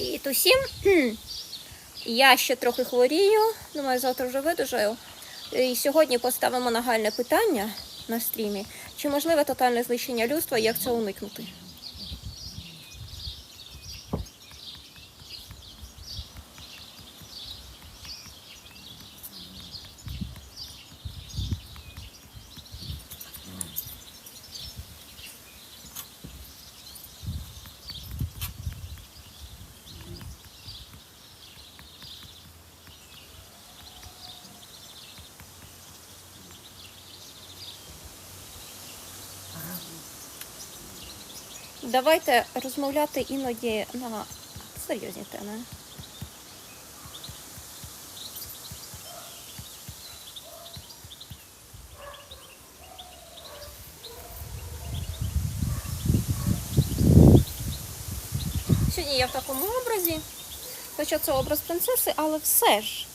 Привіт усім. Я ще трохи хворію, думаю, завтра вже видужаю. І сьогодні поставимо нагальне питання на стрімі. Чи можливе тотальне знищення людства і як це уникнути? Давайте розмовляти іноді на серйозні теми. Сьогодні я в такому образі, хоча це образ принцеси, але все ж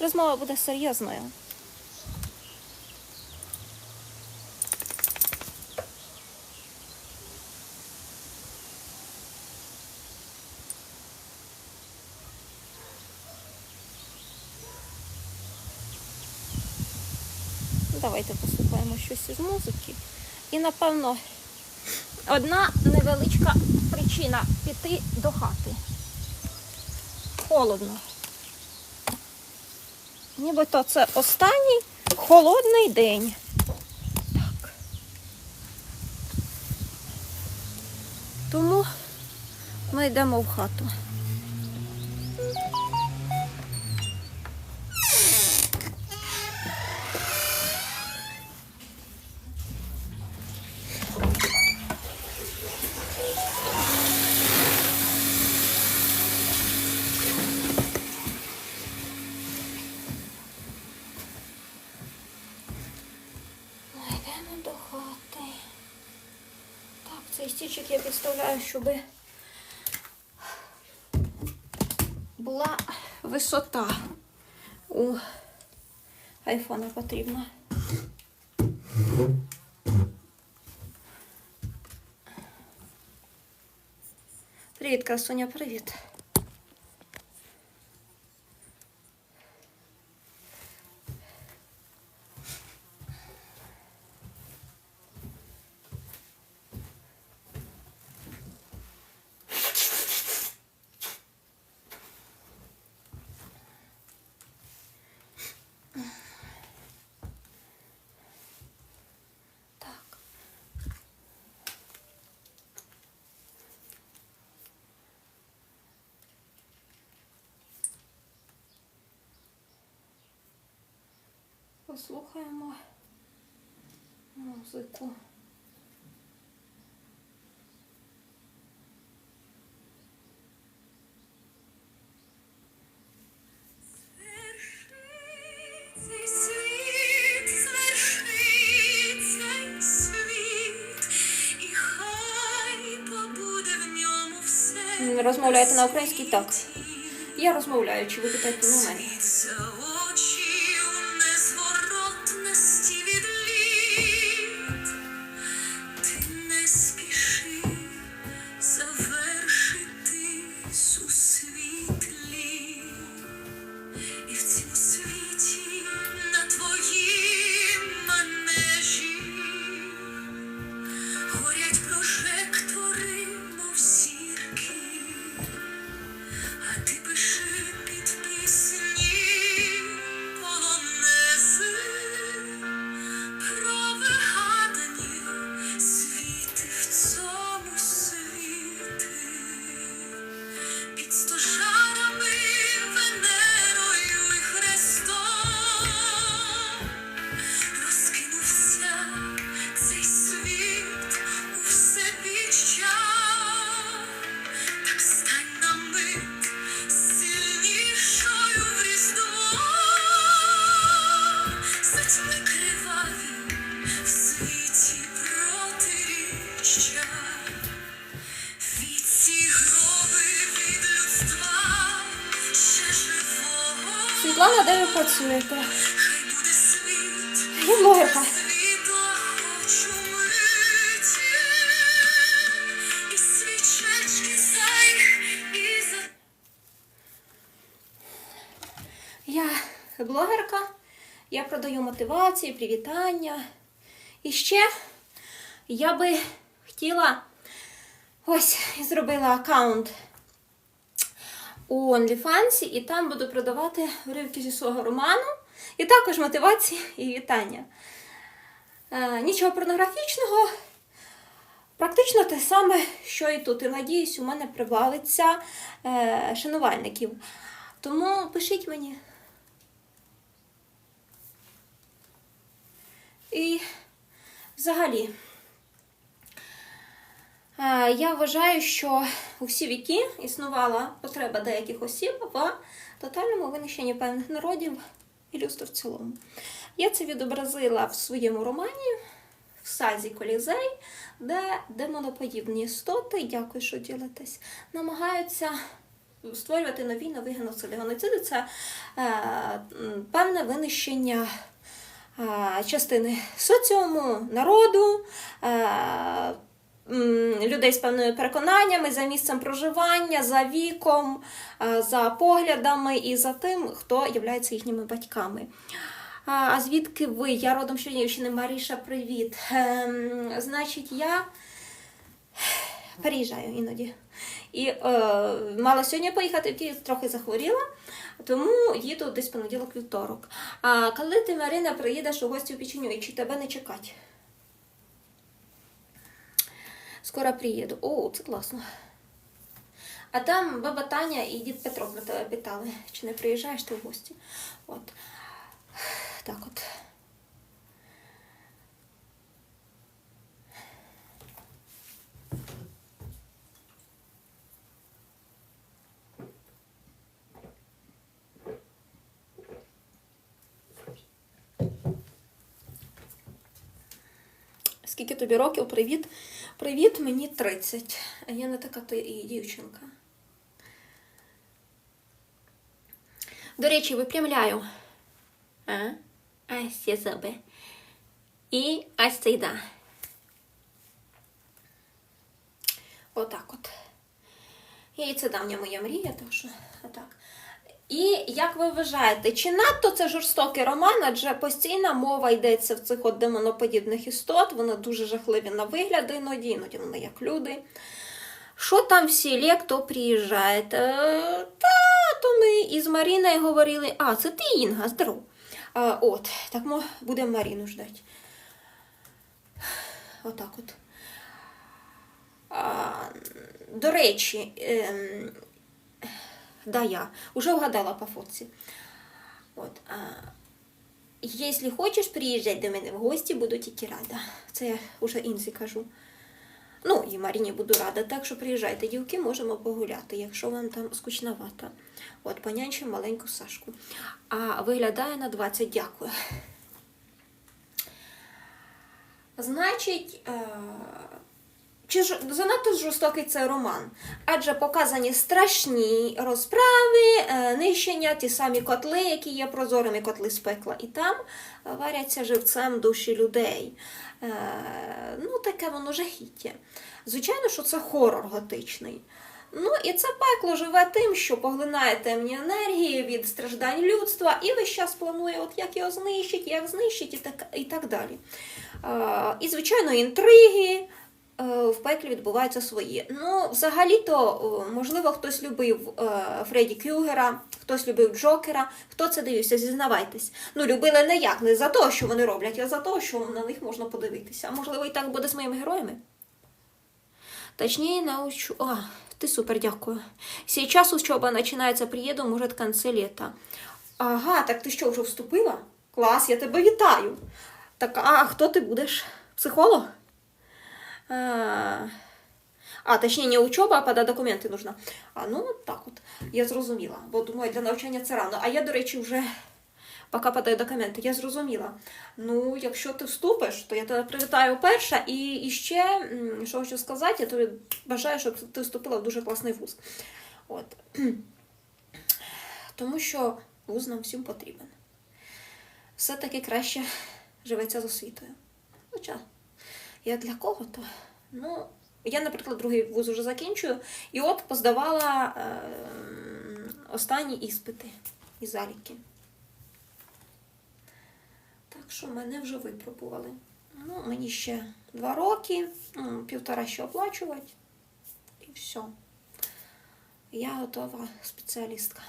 розмова буде серйозною. Давайте послухаємо щось із музики. І напевно одна невеличка причина піти до хати. Холодно. Нібито це останній холодний день. Так. Тому ми йдемо в хату. Так, я підставляю, щоб була висота у айфона потрібна. Привіт, красуня, привіт. Так. Послухаємо музику. Цей світ звершить цей світ, і хай побуде в ньому все. Розмовляєте на українській? Так. Я розмовляю, чи ви питаєте на мене? Jesus. працюєте. І мирка. Я блогерка, я продаю мотивації, привітання. І ще я би хотіла ось зробила аккаунт у OnlyFans, і там буду продавати уривки зі свого роману, і також мотивації і вітання. Е, нічого порнографічного. Практично те саме, що і тут. І надіюсь, у мене прибавиться е, шанувальників. Тому пишіть мені. І взагалі, я вважаю, що у всі віки існувала потреба деяких осіб в тотальному винищенні певних народів і людства в цілому. Я це відобразила в своєму романі в сазі Колізей, де демоноподібні істоти, дякую, що ділитесь, намагаються створювати нові нові геноциди. Геноциди це е, певне винищення е, частини соціуму, народу. Людей з певними переконаннями за місцем проживання, за віком, за поглядами і за тим, хто є їхніми батьками. А, звідки ви? Я родом Чернігівщини, Маріша, привіт. Ем, значить, я переїжджаю іноді. І е, мала сьогодні поїхати в Київ, трохи захворіла, тому їду десь понеділок вівторок. А коли ти, Марина, приїдеш у гості в Печеню, і чи тебе не чекать? Скоро приїду. О, це класно. А там баба Таня і дід Петро про тебе питали, чи не приїжджаєш ти в гості. От. Так от. Скільки тобі років? Привіт. Привіт, мені 30. А я не така то і дівчинка. До речі, випрямляю. А? Ось ці зуби. І ось цей да. Отак от. І це давня моя мрія, так що отак. І як ви вважаєте, чи надто це жорстокий роман, адже постійна мова йдеться в цих от демоноподібних істот, вони дуже жахливі на вигляд іноді, іноді вони як люди. Що там в селі, хто приїжджає? Та, та то ми із Маріною говорили, а, це ти Інга, здоров. А, от, так ми будемо Маріну ждати. Отак от. А, до речі, ем, да, я уже вгадала по фотці. От, якщо хочеш приїжджати до мене в гості, буду тільки рада. Це я вже Інзі кажу. Ну, і Маріні буду рада. Так що приїжджайте, дівки, можемо погуляти, якщо вам там скучновато. От, понянчимо маленьку Сашку. А виглядає на 20, дякую. Значить, е, чи ж занадто жорстокий цей роман? Адже показані страшні розправи, е, нищення, ті самі котли, які є прозорими котли з пекла. І там е, варяться живцем душі людей. Е, Ну, таке воно жахіття. Звичайно, що це хорор готичний. Ну і це пекло живе тим, що поглинає темні енергії від страждань людства і весь час планує, от як його знищить, як знищить і так, і так далі. І, звичайно, інтриги. Е, В пеклі відбуваються свої. Ну, взагалі-то, е, можливо, хтось любив е, Фредді Кюгера, хтось любив Джокера. Хто це дивився, зізнавайтесь. Ну, любили не як, не за те, що вони роблять, а за те, що на них можна подивитися. А можливо, і так буде з моїми героями. Точнее, научу... А, ты супер, дякую. Сейчас учеба начинается, приеду, может, в конце лета. Ага, так ти що, вже вступила? Клас, я тебе вітаю. Так, а хто ти будеш? Психолог? А, точніше, не учоба, а подати документи нужно. А, ну, так от, я зрозуміла. Бо думаю, для навчання це рано. А я, до речі, вже поки подаю документи, я зрозуміла. Ну, якщо ти вступиш, то я тебе привітаю перша. І, і ще, що хочу сказати, я тобі бажаю, щоб ти вступила в дуже класний вуз. От. Тому що вуз нам всім потрібен. Все-таки краще живеться з освітою. Хоча, я для кого то? Ну, я, наприклад, другий вуз вже закінчую, і от поздавала е, останні іспити і заліки. Так що мене вже випробували. Ну, мені ще два роки, ну, півтора ще оплачувати. І все. Я готова спеціалістка.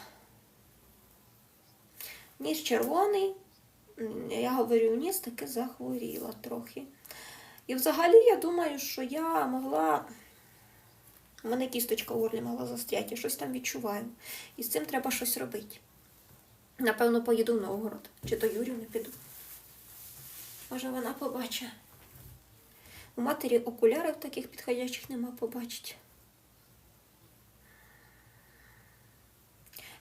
Ніс червоний. Я говорю, ніс таки захворіла трохи. І взагалі я думаю, що я могла. У мене кісточка в горлі могла застряти, я щось там відчуваю. І з цим треба щось робити. Напевно, поїду в Новгород. Чи до Юрію не піду. Може, вона побачить. У матері окулярів таких підходячих нема побачить.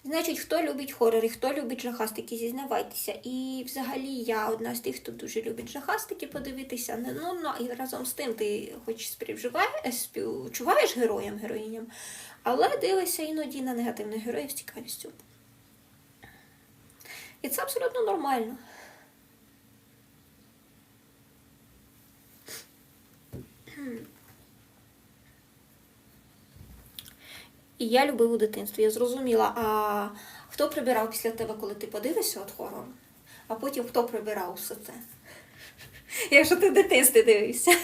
Значить, хто любить хорори, хто любить жахастики, зізнавайтеся. І взагалі я одна з тих, хто дуже любить жахастики подивитися. Ну, ну і разом з тим ти хоч співчуваєш, співчуваєш героям, героїням, але дивишся іноді на негативних героїв з цікавістю. І це абсолютно нормально. І я любив у дитинстві, я зрозуміла, а хто прибирав після тебе, коли ти подивишся от хорор? А потім хто прибирав все це? Якщо ти в дитинстві дивився.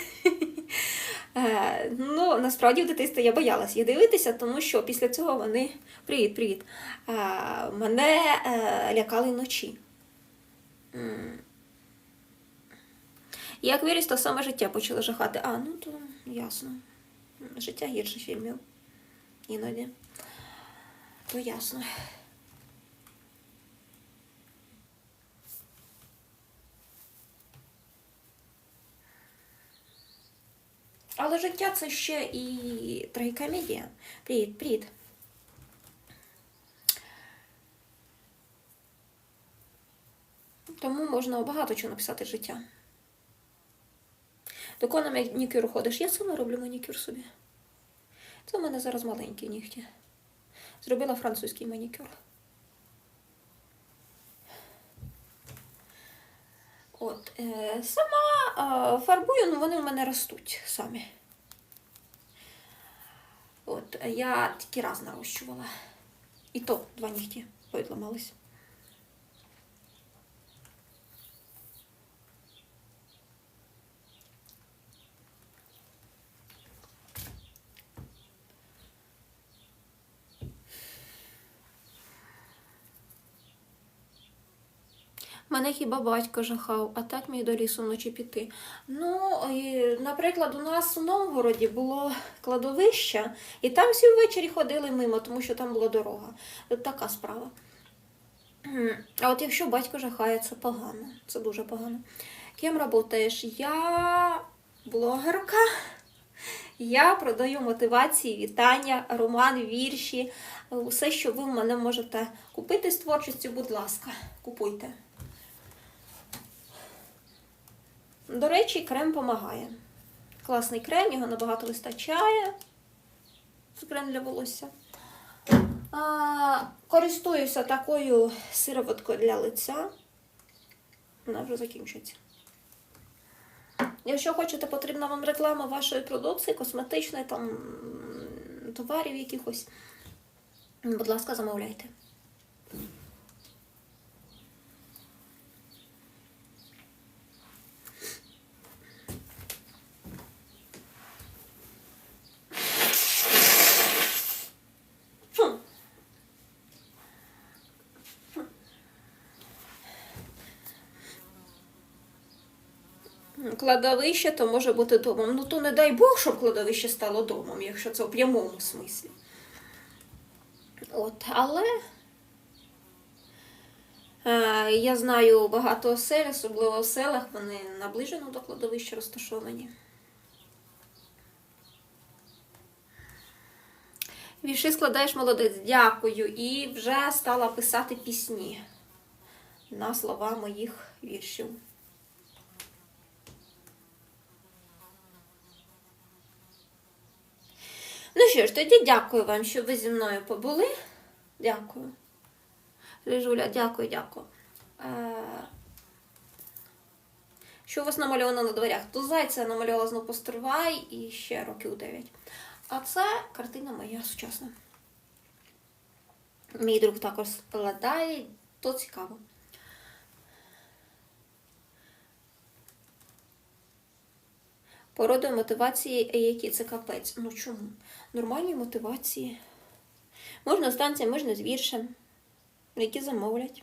Е, Ну, насправді в дитинстві я боялась їх дивитися, тому що після цього вони. Привіт, привіт. Е, Мене е, лякали вночі. Як виріс, то саме життя почало жахати. А, ну то ясно. Життя гірше фільмів. Іноді. То ясно. Але життя це ще і трагікомедія. Привіт, привіт. Тому можна багато чого написати життя. До кого манікюр ходиш? Я сама роблю манікюр собі. Це у мене зараз маленькі нігті. Зробила французький манікюр. От, е, сама е, фарбую, ну вони в мене ростуть самі. От, я тільки раз нарощувала. І то два нігті поідламались. Мене хіба батько жахав, а так міг до лісу вночі піти. Ну, і, наприклад, у нас у Новгороді було кладовище, і там всі ввечері ходили мимо, тому що там була дорога. Така справа. А от якщо батько жахає, це погано. Це дуже погано. Ким працюєш? Я блогерка. Я продаю мотивації, вітання, роман, вірші. Усе, що ви в мене можете купити з творчістю, будь ласка, купуйте. До речі, крем допомагає. Класний крем, його набагато вистачає. Це крем для волосся. А, користуюся такою сироваткою для лиця. Вона вже закінчується. Якщо хочете, потрібна вам реклама вашої продукції, косметичної, там, товарів якихось, будь ласка, замовляйте. Кладовище то може бути домом. Ну то не дай Бог, щоб кладовище стало домом, якщо це в прямому смислі. От, але е, я знаю багато осель, особливо в селах, вони наближено до кладовища розташовані. Вірші складаєш молодець, дякую. І вже стала писати пісні на слова моїх віршів. Ну що ж, тоді дякую вам, що ви зі мною побули. Дякую. Рижуля, дякую, дякую. Е, Що у вас намальовано на дверях? То зайця намальовала знову постривай і ще років 9. А це картина моя сучасна. Мій друг також складає, то цікаво. Породи мотивації, які це капець. Ну чому? Нормальні мотивації. Можна з танцем, можна з віршем, які замовлять.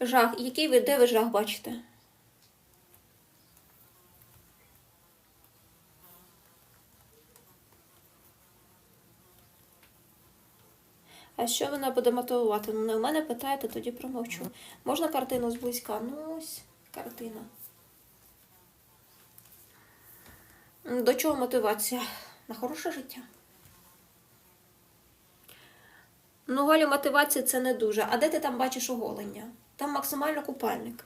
Жах. Який ви, де ви жах бачите? А що вона буде мотивувати? Ну, не в мене питаєте, тоді промовчу. Можна картину зблизька? Ну, ось картина. До чого мотивація? На хороше життя. Ну, голі мотивація це не дуже. А де ти там бачиш оголення? Там максимально купальник.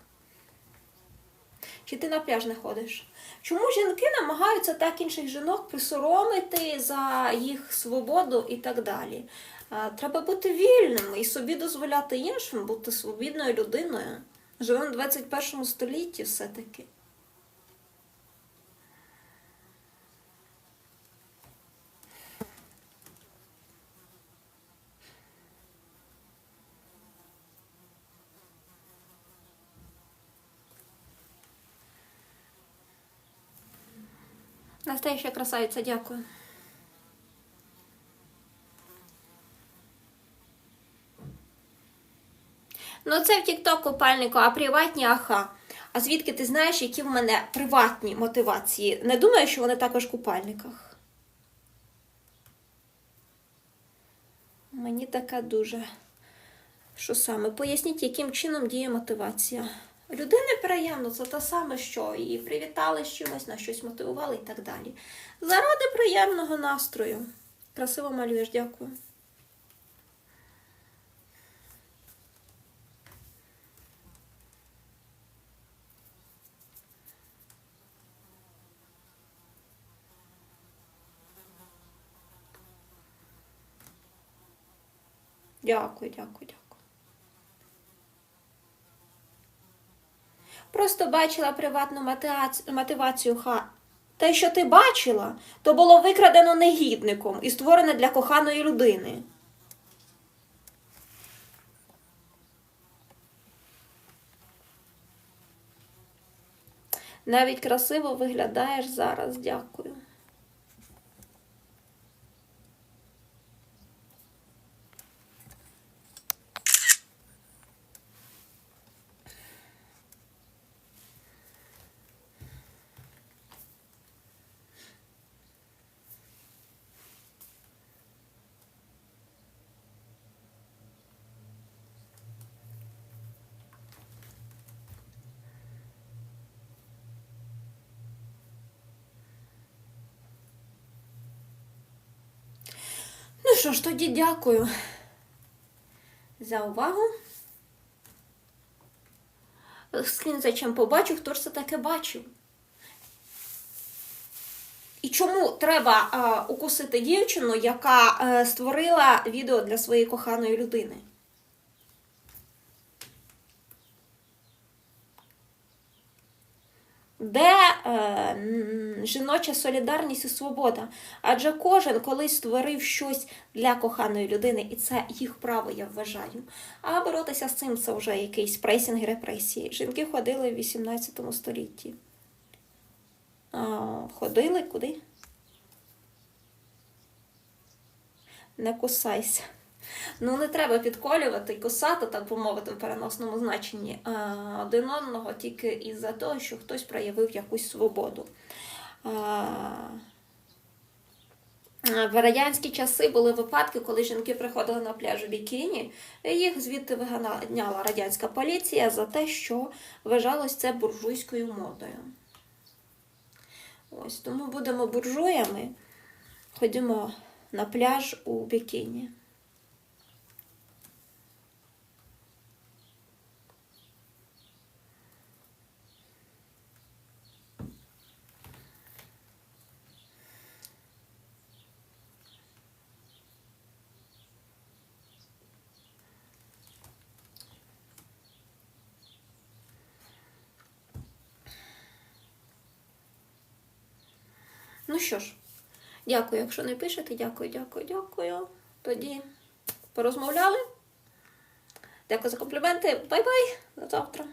Чи ти на пляж не ходиш? Чому жінки намагаються так інших жінок присоромити за їх свободу і так далі? Треба бути вільними і собі дозволяти іншим бути свобідною людиною. Живемо в 21 столітті все-таки. Настоящая красавиця, дякую. Ну, це в TikTok купальнику, а приватні аха. А звідки ти знаєш, які в мене приватні мотивації? Не думаю, що вони також в купальниках. Мені така дуже. Що саме? Поясніть, яким чином діє мотивація. Людини приємно, це те саме, що її привітали з чимось, на щось мотивували і так далі. Заради приємного настрою. Красиво малюєш, дякую. Дякую, дякую, дякую. Просто бачила приватну мотивацію ха. Те, що ти бачила, то було викрадено негідником і створене для коханої людини. Навіть красиво виглядаєш зараз, дякую. Ну що ж, тоді дякую за увагу. Скін за чим побачу, хто ж це таке бачив. І чому треба е, укусити дівчину, яка е, створила відео для своєї коханої людини? Де е, жіноча солідарність і свобода? Адже кожен колись створив щось для коханої людини, і це їх право, я вважаю. А боротися з цим це вже якийсь пресінг і репресії. Жінки ходили в 18 столітті. А, ходили куди? Не кусайся. Ну, не треба підколювати і кусати, так би в переносному значенні один одного тільки із-за того, що хтось проявив якусь свободу. В радянські часи були випадки, коли жінки приходили на пляж у бікіні, і їх звідти виганяла радянська поліція за те, що вважалось це буржуйською модою. Ось тому будемо буржуями. Ходімо на пляж у бікіні. Що ж, дякую, якщо не пишете, дякую, дякую, дякую. Тоді порозмовляли. Дякую за компліменти. Бай-бай. До завтра.